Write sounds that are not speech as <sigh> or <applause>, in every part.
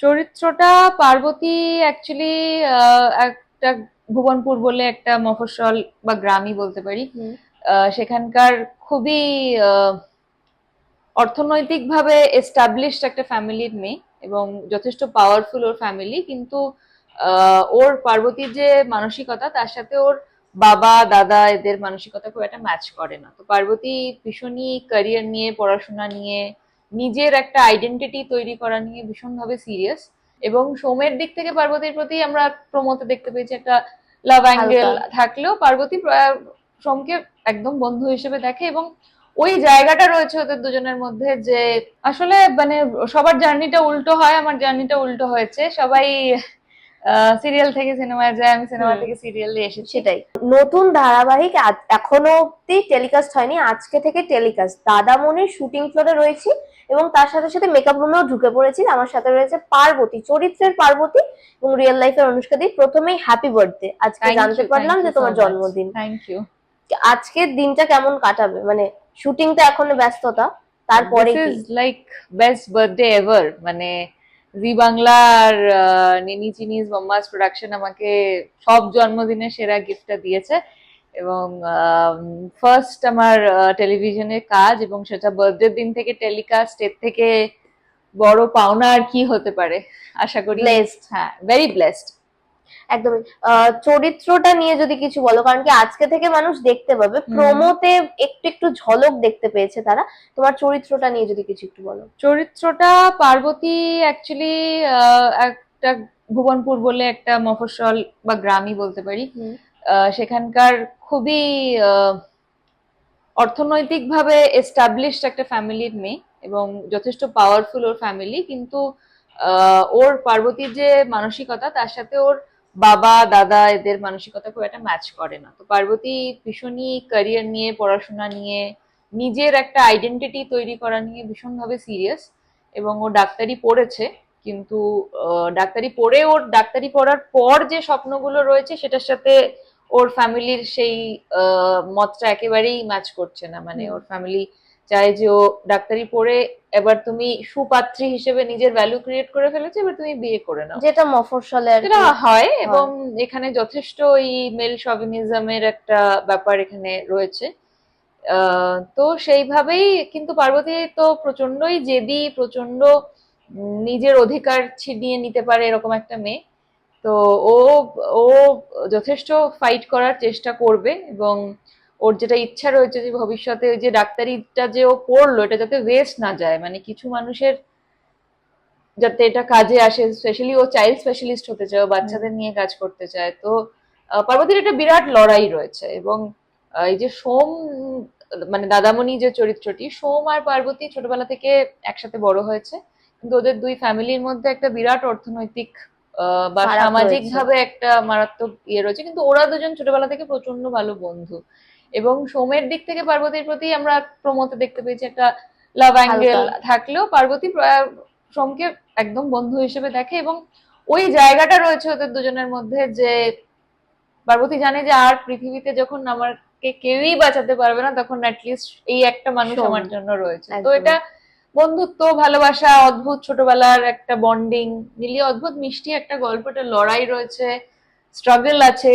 চরিত্রটা পার্বতী অ্যাকচুয়ালি একটা ভুবনপুর বলে একটা মফস্বল বা গ্রামই বলতে পারি। সেখানকার খুবই অর্থনৈতিকভাবে এস্টাবলিশড একটা ফ্যামিলির মেয়ে এবং যথেষ্ট পাওয়ারফুল ওর ফ্যামিলি কিন্তু ওর পার্বতীর যে মানসিকতা তার সাথে ওর বাবা দাদা এদের মানসিকতা খুব একটা ম্যাচ করে না। তো পার্বতী ভীষণই ক্যারিয়ার নিয়ে পড়াশোনা নিয়ে নিজের একটা আইডেন্টিটি তৈরি করা নিয়ে ভীষণভাবে সিরিয়াস এবং সোমের দিক থেকে পার্বতীর প্রতি আমরা প্রমোতে দেখতে পেয়েছি একটা লাভ অ্যাঙ্গেল থাকলেও পার্বতী সোমকে একদম বন্ধু হিসেবে দেখে এবং ওই জায়গাটা রয়েছে ওদের দুজনের মধ্যে যে আসলে মানে সবার জার্নিটা উল্টো হয় আমার জার্নিটা উল্টো হয়েছে। সবাই সিরিয়াল থেকে সিনেমায় যায় আমি সিনেমা। থেকে সিরিয়ালে এসেছি। সেটাই। নতুন ধারাবাহিক এখনও অব্দি টেলিকাস্ট হয়নি আজকে থেকে টেলিকাস্ট দাদামনির শুটিং ফ্লোরে রয়েছি। এবং তার সাথে সাথে মেকআপ রুমেও ঢুকে পড়েছি। আমার সাথে রয়েছে পার্বতী চরিত্রের পার্বতী এবং রিয়েল লাইফের অনুষ্কা দি। প্রথমেই হ্যাপি বার্থডে আজকে জানতে পারলাম যে তোমার জন্মদিন। থ্যাংক ইউ আজকের দিনটা কেমন কাটাবে? মানে শুটিং তো এখনও ব্যস্ততা তারপরে কি? লাইক বেস্ট বার্থডে এভার মানে জি বাংলার নিনি চিনিস বম্বাস প্রোডাকশন আমাকে সব জন্মদিনে সেরা গিফটটা দিয়েছে। এবং ফার্স্ট আমার টেলিভিশনের কাজ এবং সেটা বার্থডে দিন থেকে টেলিকাস্ট এর থেকে বড় পাওনা আর কি হতে পারে আশা করি। Blessed. হ্যাঁ ভেরি ব্লেসড একদমই। চরিত্রটা নিয়ে যদি কিছু বলো কারণ কি আজকে থেকে মানুষ দেখতে পাবে প্রোমোতে একটু একটু ঝলক দেখতে পেয়েছে তারা। তোমার চরিত্রটা নিয়ে যদি কিছু একটু বলো। চরিত্রটা পার্বতী অ্যাকচুয়ালি একটা ভুবনপুর বলে একটা মফস্বল বা গ্রামই বলতে পারি। সেখানকার খুবই অর্থনৈতিকভাবে এস্টাবলিশড একটা ফ্যামিলির মেয়ে এবং যথেষ্ট পাওয়ারফুল ওর ফ্যামিলি কিন্তু ওর পার্বতীর যে মানসিকতা, তার সাথে ওর বাবা, দাদা এদের মানসিকতা খুব একটা ম্যাচ করে না। তো পার্বতী ভীষণই ক্যারিয়ার নিয়ে, পড়াশোনা নিয়ে, নিজের একটা আইডেন্টিটি তৈরি করা নিয়ে ভীষণভাবে সিরিয়াস এবং ও ডাক্তারি পড়েছে, কিন্তু ডাক্তারি পড়ে ওর, ডাক্তারি পড়ার পর যে স্বপ্নগুলো রয়েছে, সেটার সাথে ওর ফ্যামিলির সেই মতটা একেবারেই ম্যাচ করছে না। মানে ওর ফ্যামিলি চায় যে ও ডাক্তারি পড়ে এবার তুমি সুপাত্রী হিসেবে নিজের ভ্যালু ক্রিয়েট করে ফেলেছো এবার তুমি বিয়ে করে নাও। যেটা মফস্বলে। যেটা হয় এবং এখানে যথেষ্ট এই মেল শভিনিজমের একটা ব্যাপার এখানে রয়েছে। আহ, তো সেইভাবেই কিন্তু পার্বতী তো প্রচন্ডই জেদি প্রচণ্ড নিজের অধিকার ছিনিয়ে নিতে পারে এরকম একটা মেয়ে। তো ও ও যথেষ্ট ফাইট করার চেষ্টা করবে এবং ওর যেটা ইচ্ছা রয়েছে যে ভবিষ্যতে ওই যে ডাক্তারিটা যে ও পড়ল এটা যাতে ওয়েস্ট না যায়। মানে কিছু মানুষের যাতে এটা কাজে আসে স্পেশালি ও চাইল্ড স্পেশালিস্ট হতে চায় ও বাচ্চাদের নিয়ে কাজ করতে চায়। তো পার্বতীর একটা বিরাট লড়াই রয়েছে এবং এই যে সোম মানে দাদামণি যে চরিত্রটি সোম আর পার্বতী ছোটবেলা থেকে একসাথে বড় হয়েছে। কিন্তু ওদের দুই ফ্যামিলির মধ্যে একটা বিরাট অর্থনৈতিক বা সামাজিক ভাবে একটা মারাত্মক ইয়ে রয়েছে। কিন্তু ওরা দুজন ছোটবেলা থেকে প্রচণ্ড ভালো বন্ধু। এবং সোমের দিক থেকে পার্বতীর প্রতি আমরা প্রমোতে দেখতে পেয়েছি একটা লাভ অ্যাঙ্গেল থাকলেও পার্বতী সোমকে একদম বন্ধু হিসেবে দেখে এবং ওই জায়গাটা রয়েছে ওদের দুজনের মধ্যে যে পার্বতী জানে যে আর পৃথিবীতে যখন আমাকে কেউই বাঁচাতে পারবে না তখন অ্যাটলিস্ট এই একটা মানুষ আমার জন্য রয়েছে। তো এটা বন্ধুত্ব ভালোবাসা অদ্ভুত ছোটবেলার একটা বন্ডিং মিলিয়ে অদ্ভুত মিষ্টি একটা গল্প একটা লড়াই রয়েছে স্ট্রাগল আছে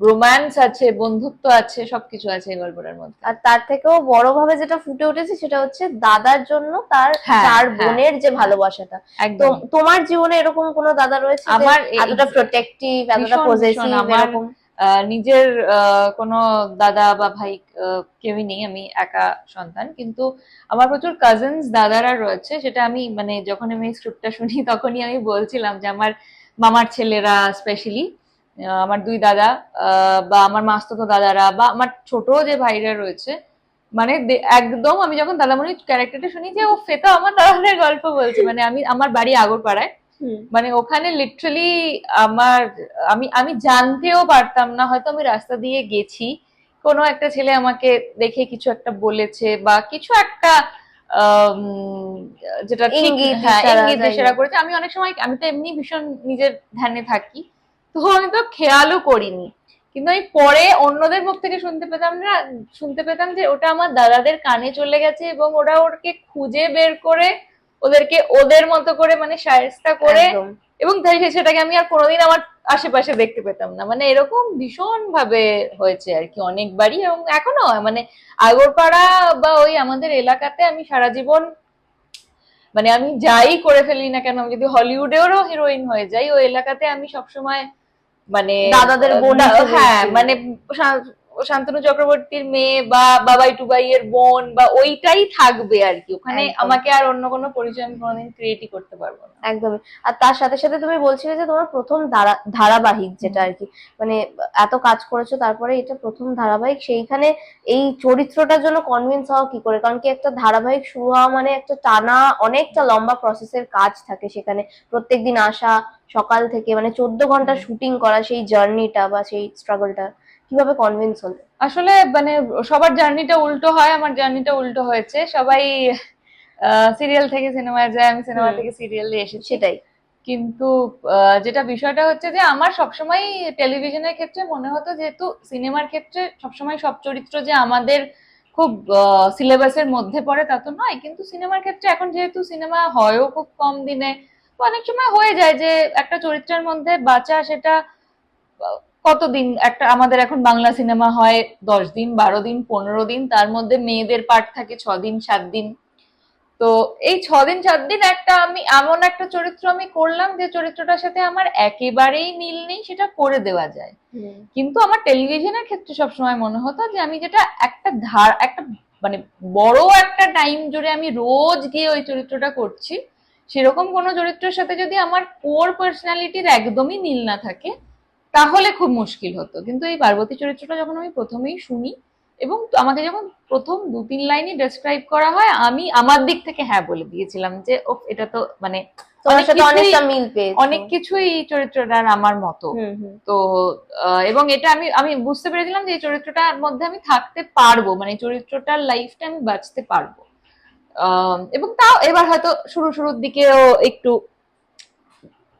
রোম্যান্স আছে বন্ধুত্ব আছে সবকিছু আছে এই গল্পটার মধ্যে। আর তার থেকেও বড় ভাবে যেটা ফুটে উঠেছে সেটা হচ্ছে দাদার জন্য তার হ্যাঁ, চার হ্যাঁ, বোনের যে ভালোবাসাটা। একদম। তোমার জীবনে এরকম কোনো দাদা রয়েছে আমার এতটা প্রোটেক্টিভ এতটা পজেসিভ আমার- এরকম? নিজের কোনো দাদা বা ভাই কেউই নেই, আমি একা সন্তান। কিন্তু আমার প্রচুর কাজিনস দাদারা রয়েছে, সেটা আমি মানে যখন আমি স্ক্রিপ্টটা শুনি, <laughs> তখনই আমি বলছিলাম যে আমার মামার ছেলেরা স্পেশালি আমার দুই দাদা বা আমার মাস্ততো দাদারা, বা আমার ছোট যে ভাইরা রয়েছে মানে একদম আমি যখন দাদামণির ক্যারেক্টারটা শুনি যে, ও ফেতা আমার দাদাদের গল্প বলছে। মানে আমি, আমার বাড়ি আগরপাড়ায়। মানে ওখানে লিটারালি আমার আমি আমি জানতেও পারতাম না হয়তো আমি রাস্তা দিয়ে গেছি কোনো একটা ছেলে আমাকে দেখে কিছু একটা বলেছে বা কিছু একটা যেটা ইঙ্গিত, হ্যাঁ। করেছে। আমি অনেক সময় আমি তো এমনি ভীষণ নিজের ধ্যানে থাকি তো আমি তো খেয়ালও করিনি। কিন্তু আমি পরে অন্যদের মুখ থেকে শুনতে পেতাম না শুনতে পেতাম যে ওটা আমার দাদাদের কানে চলে গেছে এবং ওরা ওরকে খুঁজে বের করে ওদেরকে ওদের মতো করে মানে সায়স্তা করে এবং তাই সেটাকে আমি আর কোনোদিন আমার আশেপাশে দেখতে পেতাম না। মানে এরকম ভীষণ ভাবে হয়েছে আর কি অনেকবারই এবং এখনও মানে আগরপাড়া বা ওই আমাদের এলাকাতে আমি সারা জীবন মানে আমি যাই করে ফেলি না কেন আমি যদি হলিউডেরও হিরোইন হয়ে যাই ওই এলাকাতে আমি সবসময় মানে দাদাদের বোন হ্যাঁ মানে শান্তনু চক্রবর্তীর মেয়ে বা বাবাই টুবাইয়ের বোন বা ওইটাই থাকবে আর কি। ওখানে আমাকে আর অন্য কোনো পরিচয় আমি কোনোদিন ক্রিয়েটই করতে পারব না। একদমই। আর তার সাথে সাথে তুমি বলছিলে যে তোমার প্রথম ধারা- ধারাবাহিক যেটা আর কি মানে এত কাজ করেছ তারপরে এটা প্রথম ধারাবাহিক সেইখানে এই চরিত্রটার জন্য কনভিন্স হওয়া কি করে? কারণ কি একটা ধারাবাহিক শুরু হওয়া মানে একটা টানা অনেকটা লম্বা প্রসেসের কাজ থাকে সেখানে। প্রত্যেকদিন আসা সকাল থেকে মানে চোদ্দ ঘণ্টা শুটিং করা সেই জার্নিটা বা সেই স্ট্রাগলটা কীভাবে কনভিন্স হলে? আসলে মানে সবার জার্নিটা উল্টো হয় আমার জার্নিটা উল্টো হয়েছে। সবাই সিরিয়াল থেকে সিনেমায় যায় আমি সিনেমা। থেকে সিরিয়ালে এসেছি। সেটাই। কিন্তু যেটা বিষয়টা হচ্ছে যে আমার সবসময় টেলিভিশনের ক্ষেত্রে মনে হতো যেহেতু সিনেমার ক্ষেত্রে সবসময় সব চরিত্র যে আমাদের খুব সিলেবাসের মধ্যে পড়ে তা তো নয়। কিন্তু সিনেমার ক্ষেত্রে এখন যেহেতু সিনেমা হয়ও খুব কম দিনে অনেক সময় হয়ে যায় যে একটা চরিত্রের মধ্যে বাঁচা সেটা কতদিন একটা আমাদের এখন বাংলা সিনেমা হয় দশ দিন বারো দিন পনেরো দিন তার মধ্যে মেয়েদের পার্ট থাকে ছ দিন সাত দিন তো এই ছ দিন সাত দিন একটা আমি এমন একটা চরিত্র আমি করলাম যে চরিত্রটার সাথে আমার একেবারেই মিল নেই সেটা করে দেওয়া যায়। কিন্তু আমার টেলিভিশনের ক্ষেত্রে সবসময় মনে হতো যে আমি যেটা একটা ধার একটা মানে বড় একটা টাইম জুড়ে আমি রোজ গিয়ে ওই চরিত্রটা করছি সেরকম কোনো চরিত্রের সাথে যদি আমার কোর পার্সোনালিটির একদমই মিল না থাকে তাহলে খুব মুশকিল হতো। কিন্তু এই পার্বতী চরিত্রটা যখন আমি প্রথমেই শুনি এবং আমাকে যখন প্রথম দু তিন লাইনই ডেসক্রাইব করা হয় আমি আমার দিক থেকে হ্যাঁ বলে দিয়েছিলাম যে ও এটা তো মানে অনেক কিছুই- এই চরিত্রটার আমার মতো। তো এবং এটা আমি আমি বুঝতে পেরেছিলাম যে এই চরিত্রটার মধ্যে আমি থাকতে পারব মানে চরিত্রটার লাইফটা আমি বাঁচতে পারব। আহ, এবং তাও এবার হয়তো শুরু শুরুর দিকেও একটু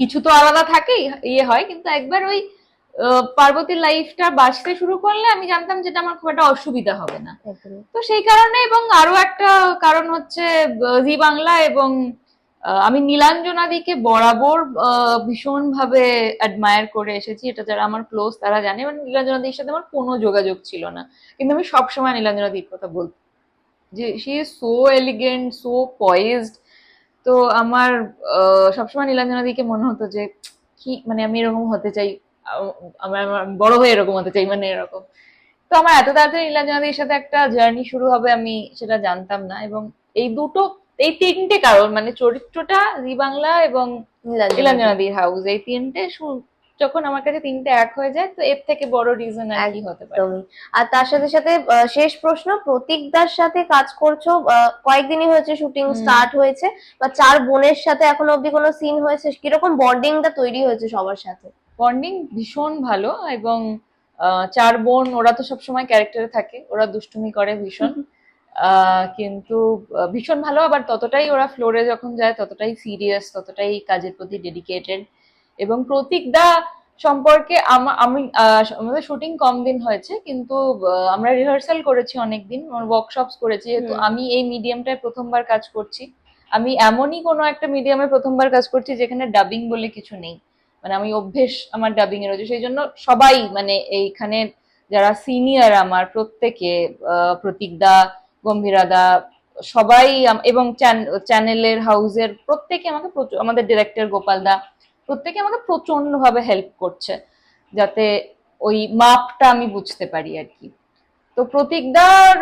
কিছু তো আলাদা থাকেই ইয়ে হয় কিন্তু একবার ওই পার্বতীর লাইফটা বাঁচতে শুরু করলে আমি জানতাম যেটা আমার খুব একটা অসুবিধা হবে না। তো সেই কারণে এবং আরও একটা কারণ হচ্ছে জি বাংলা এবং আমি নীলাঞ্জনাদিকে বরাবর ভীষণ ভাবে অ্যাডমায়ার করে এসেছি। এটা যারা আমার ক্লোজ তারা জানে মানে নীলাঞ্জনাদির সাথে আমার কোনো যোগাযোগ ছিল না। কিন্তু আমি সবসময় নীলাঞ্জনাদির কথা বলতাম যে she is so elegant so poised তো আমার সবসময় নীলাঞ্জনাদিকে মনে হতো যে কি মানে আমি এরকম হতে চাই। আমার বড় হয়ে এরকম হতে চাই মানে এরকম। তো আমার এত তাড়াতাড়ি নীলাঞ্জনাদির সাথে একটা জার্নি শুরু হবে আমি সেটা জানতাম না এবং এই দুটো এই তিনটে কারণ মানে চরিত্রটা জি বাংলা এবং নীলাঞ্জনা নীলাঞ্জনাদির হাউস এই তিনটে যখন আমার কাছে তিনটে এক হয়ে যায় তো এর থেকে বড় রিজন আর কি হতে পারে। আর তার সাথে সাথে শেষ প্রশ্ন প্রতীকদার সাথে কাজ করছ কয়েকদিনই হয়েছে শুটিং স্টার্ট হয়েছে বা চার বোনের সাথে এখনও অবধি কোনো সিন হয়েছে কীরকম বন্ডিংটা তৈরি হয়েছে সবার সাথে? বন্ডিং ভীষণ ভালো এবং চার বোন ওরা তো সবসময় ক্যারেক্টারে থাকে ওরা দুষ্টুমি করে ভীষণ। কিন্তু ভীষণ ভালো আবার ততটাই ওরা ফ্লোরে যখন যায় ততটাই সিরিয়াস ততটাই কাজের প্রতি ডেডিকেটেড এবং প্রতীক দা সম্পর্কে আমা- আমি আমাদের শুটিং কম দিন হয়েছে কিন্তু আমরা রিহার্সাল করেছি অনেক দিন ওয়ার্কশপস করেছি যেহেতু আমি এই মিডিয়ামটায় প্রথমবার কাজ করছি। আমি এমনই কোনো একটা মিডিয়ামে প্রথমবার কাজ করছি যেখানে ডাবিং বলে কিছু নেই। মানে আমি অভ্যেস আমার ডাবিং এর রয়েছে সেই জন্য সবাই মানে এইখানে যারা সিনিয়র আমার প্রত্যেকে প্রতীকদা, গম্ভীরাদা, সবাই এবং চ্যানেলের হাউজের প্রত্যেকে আমাকে আমাদের ডিরেক্টর গোপাল দা, প্রত্যেকে আমাকে প্রচণ্ড ভাবে হেল্প করছে যাতে ওই মাপটা আমি বুঝতে পারি আর কি। তো প্রতীকদার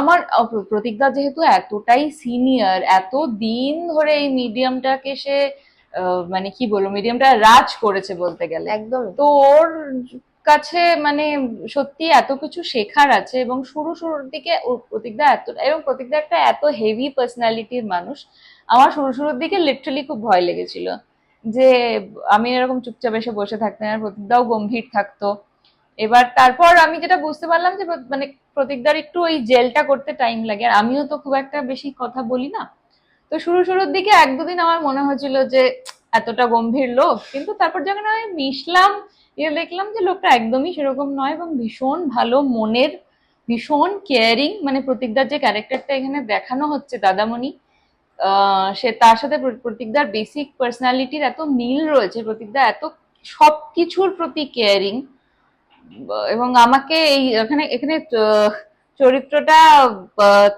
আমার প্রতীকদা যেহেতু এতটাই সিনিয়র এত দিন ধরে এই মিডিয়ামটাকে সে মানে কি বলব মিডিয়ামটা রাজ করেছে বলতে গেলে। একদম তো ওর কাছে মানে সত্যি এত কিছু শেখার আছে এবং শুরু শুরুর দিকে প্রতীকদা এত এবং প্রতীকদা একটা এত হেভি পার্সোনালিটির মানুষ আমার শুরু শুরুর দিকে লিটারালি খুব ভয় লেগেছিল যে আমি এরকম চুপচাপ এসে বসে থাকতাম আর প্রতীকদাও গম্ভীর থাকতো। এবার তারপর আমি যেটা বুঝতে পারলাম যে মানে প্রতীকদার একটু ওই জেলটা করতে টাইম লাগে। আর আমিও তো খুব একটা বেশি কথা বলি না। তো শুরু শুরুর দিকে এক দুদিন আমার মনে হয়েছিল যে এতটা গম্ভীর লোক, কিন্তু তারপর যখন আমি মিশলাম ইয়ে দেখলাম যে লোকটা একদমই সেরকম নয় এবং ভীষণ ভালো মনের, ভীষণ কেয়ারিং মানে প্রতীকদার যে ক্যারেক্টারটা এখানে দেখানো হচ্ছে দাদামণি সে তার সাথে প্র- প্রতীকদার বেসিক পার্সোনালিটির এত মিল রয়েছে প্রতীকদা এত সব কিছুর প্রতি কেয়ারিং এবং আমাকে এই এখানে এখানে চরিত্রটা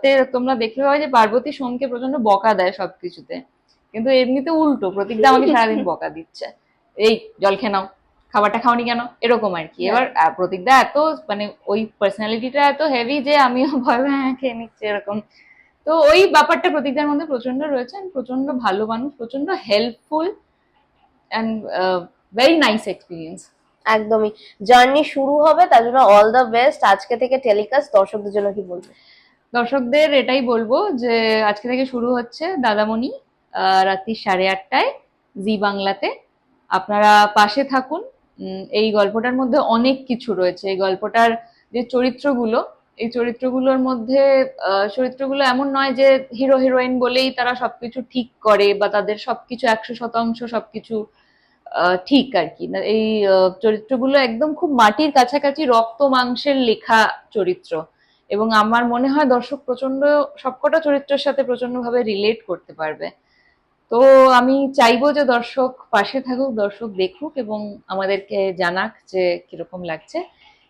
তে তোমরা দেখতে পাবে যে পার্বতী সোমকে প্রচণ্ড বকা দেয় সবকিছুতে। কিন্তু এমনিতে উল্টো প্রতীকদা আমাকে <laughs> সারাদিন বকা দিচ্ছে। এই জল খেয়ে নাও খাবারটা খাওনি কেন? এরকম আর কি। এবার প্রতীকদা এত মানে ওই পার্সোনালিটিটা এত হেভি যে আমিও <laughs> ভয় ভয় হ্যাঁ, খেয়ে নিচ্ছি এরকম। তো ওই ব্যাপারটা প্রতীকদার মধ্যে প্রচণ্ড রয়েছে প্রচণ্ড ভালো মানুষ প্রচণ্ড helpful and very nice experience একদমই। জার্নি শুরু হবে, তার জন্য অল দ্য বেস্ট আজকে থেকে টেলিকাস্ট দর্শকদের জন্য কি বলব? দর্শকদের এটাই বলব যে, আজকে থেকে শুরু হচ্ছে দাদামণি রাত্রি সাড়ে আটটায় জি বাংলাতে। আপনারা পাশে থাকুন। এই গল্পটার মধ্যে অনেক কিছু রয়েছে। এই গল্পটার যে চরিত্রগুলো, এই চরিত্রগুলোর মধ্যে চরিত্রগুলো এমন নয় যে হিরো হিরোইন বলেই তারা সবকিছু ঠিক করে বা তাদের সবকিছু একশো শতাংশ সবকিছু ঠিক আর কি। এই চরিত্রগুলো একদম খুব মাটির কাছাকাছি রক্ত মাংসের লেখা চরিত্র। এবং আমার মনে হয় দর্শক প্রচণ্ড, সবকটা চরিত্রের সাথে প্রচণ্ড ভাবে রিলেট করতে পারবে। তো আমি চাইব যে দর্শক পাশে থাকুক, দর্শক দেখুক এবং আমাদেরকে জানাক যে কীরকম লাগছে।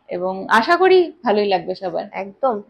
এবং আশা করি ভালোই লাগবে সবার। একদম।